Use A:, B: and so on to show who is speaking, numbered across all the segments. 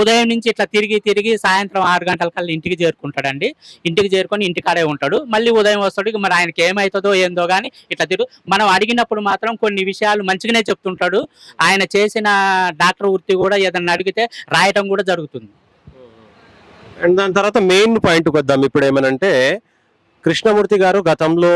A: ఉదయం నుంచి ఇట్లా తిరిగి తిరిగి సాయంత్రం ఆరు గంటల కల్లా ఇంటికి చేరుకుంటాడండి. ఇంటికి చేరుకొని ఇంటికాడే ఉంటాడు. మళ్ళీ ఉదయం వస్తాడు. మరి ఆయనకి ఏమవుతుందో ఏందో కానీ ఇట్లా తిరుగు. మనం అడిగినప్పుడు మాత్రం కొన్ని విషయాలు మంచిగానే చెప్తుంటాడు. ఆయన చేసిన డాక్టర్ వృత్తి కూడా ఏదన్నా అడిగితే రాయటం కూడా జరుగుతుంది.
B: అండ్ దాని తర్వాత మెయిన్ పాయింట్కి వద్దాం ఇప్పుడు ఏమనంటే కృష్ణమూర్తి గారు గతంలో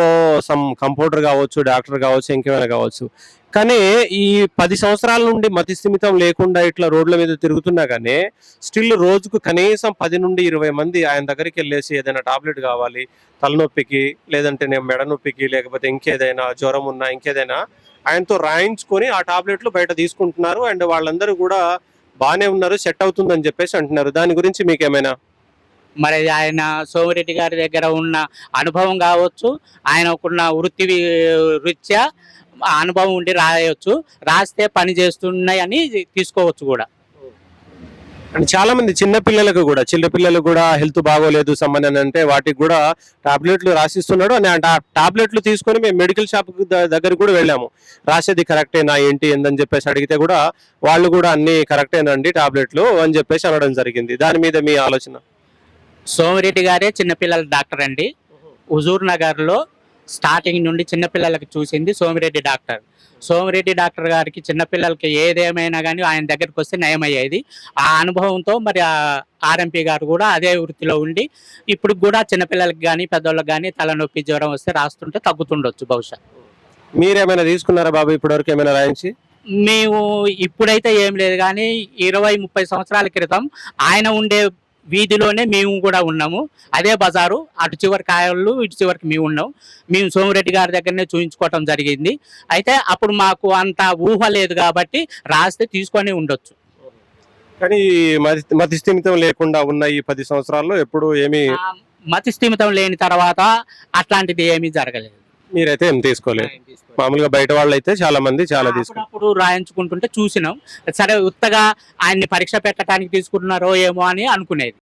B: సమ్ కంపౌండర్ కావచ్చు డాక్టర్ కావచ్చు ఇంకేమైనా కావచ్చు. కానీ ఈ పది సంవత్సరాల నుండి మతి స్థిమితం లేకుండా ఇట్లా రోడ్ల మీద తిరుగుతున్నా కానీ స్టిల్ రోజుకు కనీసం పది నుండి ఇరవై మంది ఆయన దగ్గరికి వెళ్ళేసి ఏదైనా టాబ్లెట్ కావాలి తలనొప్పికి లేదంటే నేను మెడ నొప్పికి లేకపోతే ఇంకేదైనా జ్వరం ఉన్నా ఇంకేదైనా ఆయనతో రాయించుకొని ఆ టాబ్లెట్లు బయట తీసుకుంటున్నారు. అండ్ వాళ్ళందరూ కూడా బాగానే ఉన్నారు సెట్ అవుతుందని చెప్పేసి అంటున్నారు. దాని గురించి మీకేమైనా
A: మరి ఆయన సోమిరెడ్డి గారి దగ్గర ఉన్న అనుభవం కావచ్చు ఆయనకున్న వృత్తి రీత్యా ఆ అనుభవం ఉండి రాయవచ్చు రాస్తే పని చేస్తున్నాయని తీసుకోవచ్చు కూడా.
B: అండ్ చాలా మంది చిన్న పిల్లలకు కూడా చిన్న పిల్లలకు కూడా హెల్త్ బాగోలేదు సంబంధం అంటే వాటికి కూడా టాబ్లెట్లు రాసిస్తున్నాడు అని ఆ టాబ్లెట్లు తీసుకొని మేము మెడికల్ షాప్ దగ్గర కూడా వెళ్ళాము. రాసేది కరెక్టేనా ఏంటి ఏందని చెప్పేసి అడిగితే కూడా వాళ్ళు కూడా అన్ని కరెక్టేనండి టాబ్లెట్లు అని చెప్పేసి అనడం జరిగింది. దాని మీద మీ ఆలోచన?
A: సోమిరెడ్డి గారే చిన్నపిల్లల డాక్టర్ అండి. హుజూర్ నగర్లో స్టార్టింగ్ నుండి చిన్నపిల్లలకి చూసింది సోమిరెడ్డి డాక్టర్. సోమిరెడ్డి డాక్టర్ గారికి చిన్నపిల్లలకి ఏదేమైనా కానీ ఆయన దగ్గరికి వస్తే నయమయ్యేది. ఆ అనుభవంతో మరి ఆ ఆర్ఎంపీ గారు కూడా అదే వృత్తిలో ఉండి ఇప్పుడు కూడా చిన్నపిల్లలకి కానీ పెద్దోళ్ళకి కానీ తలనొప్పి జ్వరం వస్తే రాస్తుంటే తగ్గుతుండొచ్చు బహుశా.
B: మీరేమైనా తీసుకున్నారా బాబు ఇప్పటివరకు ఏమైనా రాయించి?
A: మేము ఇప్పుడైతే ఏం లేదు కానీ ఇరవై ముప్పై సంవత్సరాల క్రితం ఆయన ఉండే వీధిలోనే మేము కూడా ఉన్నాము. అదే బజారు అటు చివరి కాయలు ఇటు చివరికి మేము ఉన్నాం. మేము సోమిరెడ్డి గారి దగ్గరనే చూయించుకోవటం జరిగింది. అయితే అప్పుడు మాకు అంత ఊహ లేదు కాబట్టి రాస్తే తీసుకొని ఉండొచ్చు.
B: కానీ మతి మతి స్థిమితం లేకుండా ఉన్న ఈ పది సంవత్సరాల్లో ఎప్పుడు ఏమీ
A: మతి స్థిమితం లేని తర్వాత అట్లాంటిది ఏమీ జరగలేదు.
B: మీరైతే ఏం తీసుకోలేదు. మామూలుగా బయట వాళ్ళు అయితే చాలా మంది చాలా తీసుకున్నారు.
A: అప్పుడప్పుడు రాయించుకుంటుంటే చూసినాం. సరే ఉత్తగా ఆయన్ని పరీక్ష పెట్టడానికి తీసుకుంటున్నారో ఏమో అని అనుకునేది.